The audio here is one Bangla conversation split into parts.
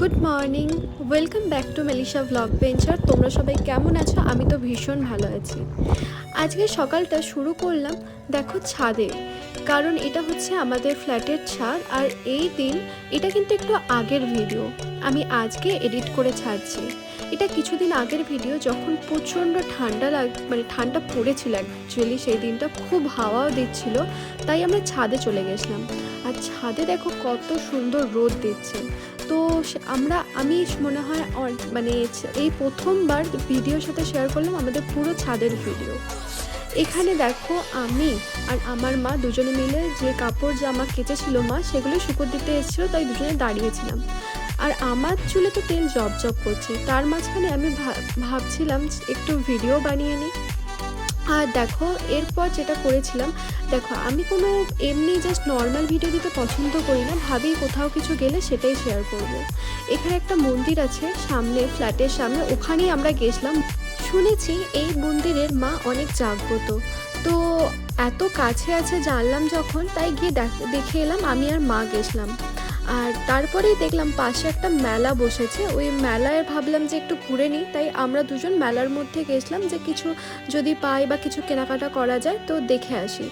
Good morning welcome back to Melissa vlog bencher তোমরা সবাই কেমন আছো? আমি তো ভীষণ ভালো আছি। আজকে সকালটা শুরু করলাম, দেখো ছাদে। কারণ এটা হচ্ছে আমাদের ফ্ল্যাটের ছাদ, আর এই দিন এটা কিন্তু একটু আগের ভিডিও। আমি আজকে এডিট করে ছাড়ছি। এটা কিছুদিন আগের ভিডিও, যখন প্রচণ্ড ঠান্ডা লাগ মানে ঠান্ডা পড়েছিল অ্যাকচুয়ালি সেই দিনটা খুব হাওয়াও দিচ্ছিল, তাই আমরা ছাদে চলে গেছিলাম। আর ছাদে দেখো কত সুন্দর রোদ দিচ্ছে। তো আমরা, আমি মনে হয় মানে এই প্রথমবার ভিডিওর সাথে শেয়ার করলাম আমাদের পুরো ছাদের ভিডিও। এখানে দেখো আমি আর আমার মা দুজনে মিলে যে কাপড় জামা কেচেছিল মা, সেগুলো শুকর দিতে এসেছিল, তাই দুজনে দাঁড়িয়েছিলাম। আর আমার চুলে তো তেল জব জব করছে, তার মাঝখানে আমি ভাবছিলাম একটু ভিডিও বানিয়ে নিই। আর দেখো, এরপর যেটা করেছিলাম, দেখো, আমি কোনো এমনি জাস্ট নর্মাল ভিডিও দিতে পছন্দ করি না, ভাবি কোথাও কিছু গেলে সেটাই শেয়ার করব। এখানে একটা মন্দির আছে, সামনে, ফ্ল্যাটের সামনে, ওখানেই আমরা গেছিলাম। শুনেছি এই মন্দিরের মা অনেক জাগ্রত। তো এত কাছে আছে জানলাম যখন, তাই গিয়ে দেখ- এলাম, আমি আর মা গেছিলাম। আর তারপরেই দেখলাম পাশে একটা মেলা বসেছে। ওই মেলায় ভাবলাম যে একটু ঘুরে নিই, তাই আমরা দুজন মেলার মধ্যে গেছিলাম যে কিছু যদি পাই বা কিছু কেনাকাটা করা যায় তো দেখে আসি।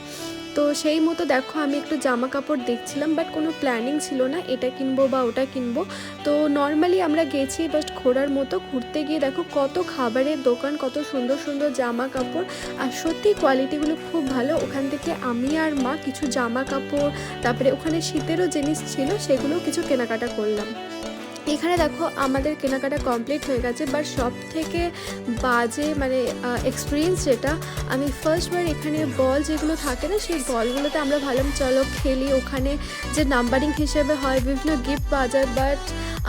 তো সেই মতো দেখো, আমি একটু জামা কাপড় দেখছিলাম বাট কোনো প্ল্যানিং ছিল না, এটা কিনবো বা ওটা কিনবো। তো নর্মালি আমরা গেছি জাস্ট ঘোরার মতো, ঘুরতে গিয়ে দেখো কত খাবারের দোকান, কত সুন্দর সুন্দর জামা কাপড় আর সত্যি কোয়ালিটিগুলো খুব ভালো, ওখান থেকে আমি আর মা কিছু জামা কাপড় তারপরে ওখানে শীতেরও জিনিস ছিল সেগুলো কিছু কেনাকাটা করলাম। এখানে দেখো আমাদের কেনাকাটা কমপ্লিট হয়ে গেছে বাট সব থেকে বাজে মানে এক্সপিরিয়েন্স যেটা, আমি ফার্স্টবার এখানে বল যেগুলো থাকে না, সেই বলগুলোতে আমরা ভালো চলো খেলি। ওখানে যে নাম্বারিং হিসেবে হয়, বিভিন্ন গিফট পাওয়া যায় বাট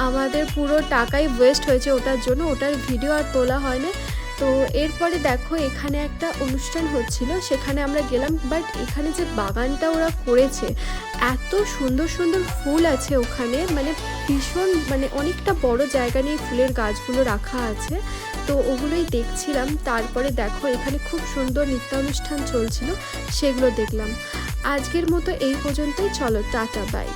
আমাদের পুরো টাকাই ওয়েস্ট হয়েছে ওটার জন্য। ওটার ভিডিও আর তোলা হয় না। তো এরপরে দেখো এখানে একটা অনুষ্ঠান হচ্ছিল, সেখানে আমরা গেলাম বাট এখানে যে বাগানটা ওরা করেছে, এত সুন্দর সুন্দর ফুল আছে ওখানে মানে ভীষণ মানে অনেকটা বড় জায়গা নিয়ে ফুলের গাছগুলো রাখা আছে, তো ওগুলোই দেখছিলাম। তারপরে দেখো এখানে খুব সুন্দর নৃত্যানুষ্ঠান চলছিল, সেগুলো দেখলাম। আজকের মতো এই পর্যন্তই, চলো, টাটা বাই